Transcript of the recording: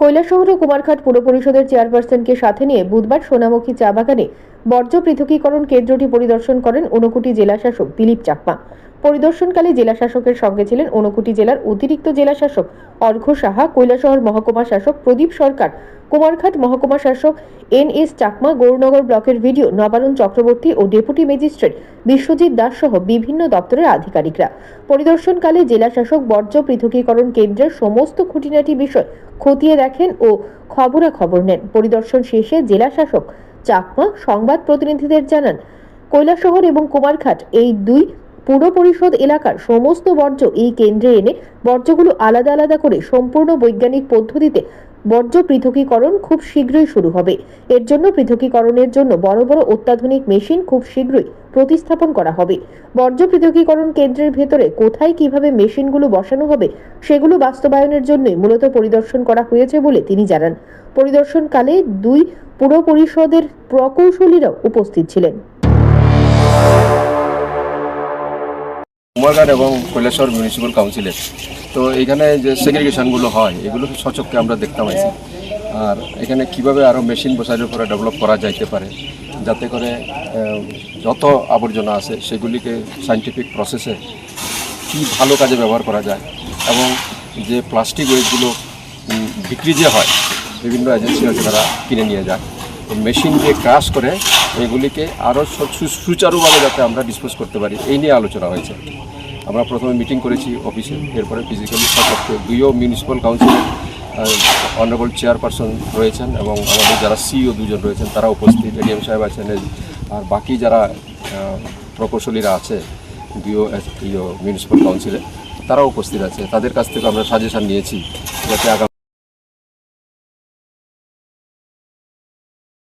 কৈলাসহর কুমারঘাট পুর পরিষদের চেয়ারপারসনকে সাথে নিয়ে বুধবার সোনামুখী চা বাগানে বর্জ্য পৃথকীকরণ কেন্দ্রটি পরিদর্শন করেন ঊনকোটি জেলা শাসক দিলীপ চাকমা। পরিদর্শনকালে জেলা শাসকের সঙ্গে ছিলেন ঊনকোটি জেলার অতিরিক্ত জেলা শাসক অর্ঘ্য সাহা, কৈলাসহর মহকুমা শাসক প্রদীপ সরকার, কুমারঘাট মহকুমা শাসক এন এস চাকমা, গৌরনগর ব্লকের ভিডিও নবারুণ চক্রবর্তী ও ডেপুটি ম্যাজিস্ট্রেট বিশ্বজিৎ দাস সহ বিভিন্ন দপ্তরের আধিকারিকরা। পরিদর্শনকালে জেলা শাসক বর্জ্য পৃথকীকরণ কেন্দ্রের সমস্ত খুঁটিনাটি বিষয় খতিয়ে দেখেন ও খবরাখবর নেন। পরিদর্শন শেষে জেলা শাসক চাকমা সংবাদ প্রতিনিধিদের জানান, কৈলাসহর এবং কুমারঘাট এই দুই পুর পরিষদ এলাকার সমস্ত বর্জ্য এই কেন্দ্রে এনে বর্জ্যগুলো আলাদা আলাদা করে সম্পূর্ণ বৈজ্ঞানিক পদ্ধতিতে বর্জ্য পৃথকীকরণ খুব শীঘ্রই শুরু হবে। এর জন্য পৃথকীকরণের জন্য বড় বড় অত্যাধুনিক মেশিন খুব শীঘ্রই প্রতিস্থাপন করা হবে। বর্জ্য পৃথকীকরণ কেন্দ্রের ভেতরে কোথায় কীভাবে মেশিনগুলো বসানো হবে সেগুলো বাস্তবায়নের জন্যই মূলত পরিদর্শন করা হয়েছে বলে তিনি জানান। পরিদর্শনকালে দুই পুর পরিষদের প্রকৌশলীরাও উপস্থিত ছিলেন। কুমারঘাট এবং কৈলাসহর মিউনিসিপ্যাল কাউন্সিলের তো এখানে যে সেগ্রিগেশনগুলো হয়, এগুলো সচককে আমরা দেখতে আছি আর এখানে কীভাবে আরও মেশিন বসানোর করে ডেভেলপ করা যাইতে পারে, যাতে করে যত আবর্জনা আছে, সেগুলিকে সাইন্টিফিক প্রসেসে কী ভালো কাজে ব্যবহার করা যায় এবং যে প্লাস্টিক ওয়েস্টগুলো বিক্রি যে হয় বিভিন্ন এজেন্সি আছে তারা কিনে নিয়ে যায়। মেশিন দিয়ে ক্রাশ করে এগুলিকে আরও সুচারুভাবে যাতে আমরা ডিসপোজ করতে পারি, এই নিয়ে আলোচনা হয়েছে। আমরা প্রথমে মিটিং করেছি অফিসে এরপরে ফিজিক্যালি সচক্ষে দুইও মিউনিসিপ্যাল কাউন্সিলের অনারেবল চেয়ারপারসন রয়েছেন এবং আমাদের যারা সিইও দুজন রয়েছেন, তারা উপস্থিত এডিএম সাহেব আছেন, আর বাকি যারা প্রকৌশলীরা আছে, দুইও ইও মিউনিসিপ্যাল কাউন্সিলে তারাও উপস্থিত আছে। তাদের কাছ থেকে আমরা সাজেশান নিয়েছি যাতে আগামী